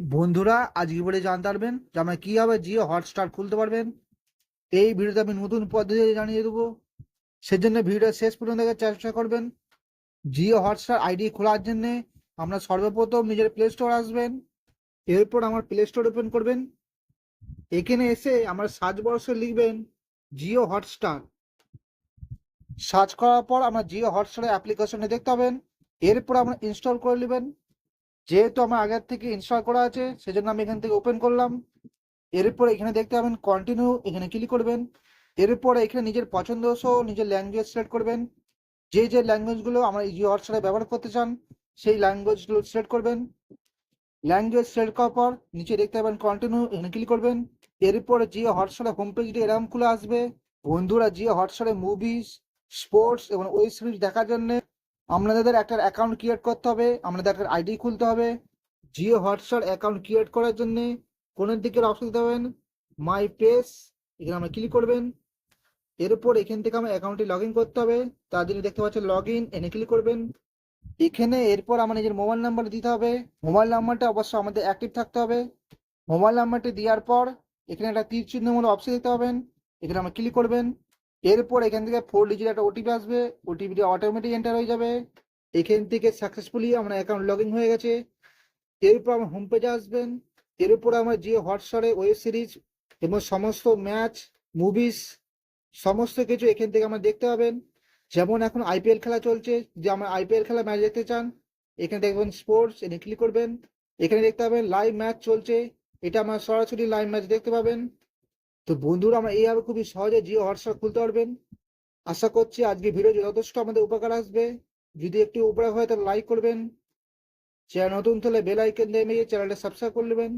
বন্ধুরা আজকে বলে জানতে পারবেন যে আমরা কীভাবে জিও হটস্টার খুলতে পারবেন। এই ভিডিওতে আমি নতুন পদ্ধতি জানিয়ে দেবো। সেজন্য ভিডিওটা শেষ পর্যন্ত দেখার চেষ্টা করবেন। জিও হটস্টার আইডি খোলার জন্য আমরা সর্বপ্রথম নিজের প্লে স্টোর আসবেন। এরপর আমার প্লে স্টোর ওপেন করবেন। এখানে এসে আমার সার্চ বক্সে লিখবেন জিও হটস্টার। সার্চ করার পর আমরা জিও হটস্টারের অ্যাপ্লিকেশনে দেখতে পাবেন। এরপর আমরা ইনস্টল করে নেবেন। যেহেতু আমার আগের থেকে ইনস্টল করা আছে, সেজন্য আমি এখান থেকে ওপেন করলাম। এরপর এখানে দেখতে পাবেন কন্টিনিউ এখানে ক্লিক করবেন। এরপর এখানে নিজের পছন্দ সহ নিজের ল্যাঙ্গুয়েজ সিলেক্ট করবেন। যে যে ল্যাঙ্গুয়েজগুলো আমরা জিও হটস্টারে ব্যবহার করতে চান, সেই ল্যাঙ্গুয়েজগুলো সিলেক্ট করবেন। ল্যাঙ্গুয়েজ সিলেক্ট করার পর নিচে দেখতে পাবেন কন্টিনিউ এখানে ক্লিক করবেন। এরপর জিও হটস্টারে হোম পেজটি এরকম খুলে আসবে। বন্ধুরা জিও হটস্টারে মুভিজ স্পোর্টস এবং ওয়েব সিরিজ দেখার জন্য আপনাদের একটা অ্যাকাউন্ট ক্রিয়েট করতে হবে, আপনাদের একটা আইডি খুলতে হবে, জিও হোয়াটসঅ্যাপ অ্যাকাউন্ট ক্রিয়েট করার জন্য কোনের দিকের অপশন দিতে হবেন মাই পেজ এখানে আমরা ক্লিক করবেন, এরপর এখান থেকে আমার অ্যাকাউন্টে লগ করতে হবে, তার জন্য দেখতে পাচ্ছেন লগ ইন এনে ক্লিক করবেন। এখানে এরপর আমার নিজের মোবাইল নাম্বার দিতে হবে মোবাইল নাম্বারটা অবশ্যই আমাদের অ্যাক্টিভ থাকতে হবে। মোবাইল নাম্বারটি দেওয়ার পর এখানে একটা তীর চিহ্ন মতো অপশন দিতে হবেন এখানে আমরা ক্লিক করবেন। এরপর এখান থেকে ফোর ডিজিট একটা ওটিপি আসবে ওটিপিটি অটোমেটিক এন্টার হয়ে যাবে। এখান থেকে সাকসেসফুলি আমার অ্যাকাউন্ট লগ হয়ে গেছে। এরপর আমার হোম পেজে আসবেন। এরপর আমার যে হটস্টারে ওয়েব সিরিজ এবং সমস্ত ম্যাচ মুভিস সমস্ত কিছু এখান থেকে আমার দেখতে পাবেন। যেমন এখন আইপিএল খেলা চলছে যে আমার আইপিএল খেলা ম্যাচ দেখতে চান, এখানে দেখবেন স্পোর্টস এখানে ক্লিক করবেন। এখানে দেখতে পাবেন লাইভ ম্যাচ চলছে। এটা আমার সরাসরি লাইভ ম্যাচ দেখতে পাবেন। তো বন্ধুরা, আমরা এইভাবে খুবই সহজে জিও হোয়াটসঅ্যাপ খুলতে পারবেন। আশা করছি আজকে ভিডিও যথেষ্ট আমাদের উপকার আসবে। যদি একটি উপকার হয় তাহলে লাইক করবেন। চ্যানেল নতুন তাহলে বেল আইকন দিয়ে চ্যানেলটা সাবস্ক্রাইব করে নেবেন।